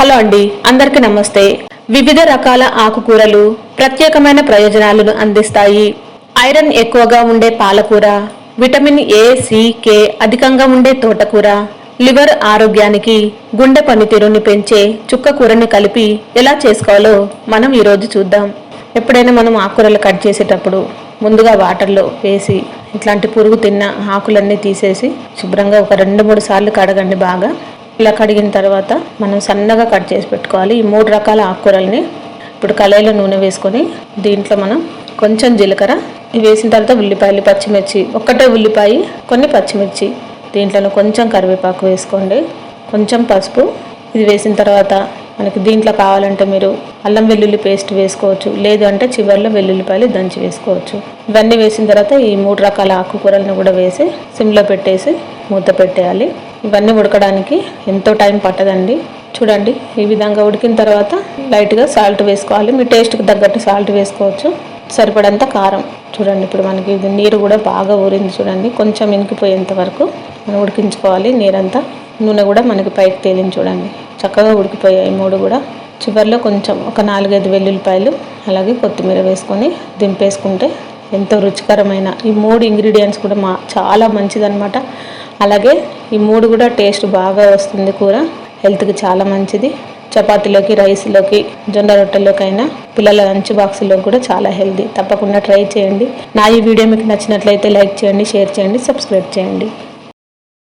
Hello అండి అందరికీ నమస్తే. వివిధ రకాల ఆకుకూరలు ప్రత్యేకమైన ప్రయోజనాలను అందిస్తాయి. ఐరన్ ఎక్కువగా ఉండే పాలకూర విటమిన్ ఏ సి కే అధికంగా ఉండే తోటకూర లివర్ ఆరోగ్యానికి గుండె పనితీరుని పెంచే చుక్కకూరని కలిపి ఎలా చేసుకోవాలో మనం ఈరోజు చూద్దాం. ఎప్పుడైనా మనం ఆకుకూరలు కట్ చేసేటప్పుడు ముందుగా వాటర్లో వేసి ఇట్లాంటి పురుగు తిన్న ఆకులన్నీ తీసేసి శుభ్రంగా ఒక రెండు మూడు సార్లు కడగండి బాగా. ఇలా కడిగిన తర్వాత మనం సన్నగా కట్ చేసి పెట్టుకోవాలి. ఈ మూడు రకాల ఆకుకూరల్ని ఇప్పుడు కళాయిలో నూనె వేసుకొని దీంట్లో మనం కొంచెం జీలకర్ర వేసిన తర్వాత ఉల్లిపాయలు పచ్చిమిర్చి ఒక్కటే ఉల్లిపాయ కొన్ని పచ్చిమిర్చి దీంట్లో కొంచెం కరివేపాకు వేసుకోండి. కొంచెం పసుపు ఇది వేసిన తర్వాత మనకి దీంట్లో కావాలంటే మీరు అల్లం వెల్లుల్లి పేస్ట్ వేసుకోవచ్చు. లేదు అంటే చివరిలో వెల్లుల్లిపాయలు దంచి వేసుకోవచ్చు. ఇవన్నీ వేసిన తర్వాత ఈ మూడు రకాల ఆకుకూరలను కూడా వేసి సిమ్లో పెట్టేసి మూత పెట్టేయాలి. ఇవన్నీ ఉడకడానికి ఎంతో టైం పట్టదండి. చూడండి ఈ విధంగా ఉడికిన తర్వాత లైట్గా సాల్ట్ వేసుకోవాలి. మీ టేస్ట్కి తగ్గట్టు సాల్ట్ వేసుకోవచ్చు. సరిపడంత కారం. చూడండి ఇప్పుడు మనకి ఇది నీరు కూడా బాగా ఊరింది చూడండి. కొంచెం ఇనికిపోయేంత వరకు మనం ఉడికించుకోవాలి నీరంతా. నూనె కూడా మనకి పైకి తేలింది చూడండి. చక్కగా ఉడికిపోయాయి మూడు కూడా. చివరిలో కొంచెం ఒక నాలుగైదు వెల్లుల్లిపాయలు అలాగే కొత్తిమీర వేసుకొని దింపేసుకుంటే ఎంతో రుచికరమైన ఈ మూడు ఇంగ్రీడియంట్స్ కూడా మా చాలా మంచిదనమాట అలాగే ఈ మూడు కూడా టేస్ట్ బాగా వస్తుంది కూర. హెల్త్కి చాలా మంచిది. చపాతీలోకి రైస్లోకి జొన్న రొట్టెలోకైనా పిల్లల లంచ్ బాక్స్లో కూడా చాలా హెల్తీ. తప్పకుండా ట్రై చేయండి. నా ఈ వీడియో మీకు నచ్చినట్లయితే లైక్ చేయండి షేర్ చేయండి సబ్స్క్రైబ్ చేయండి.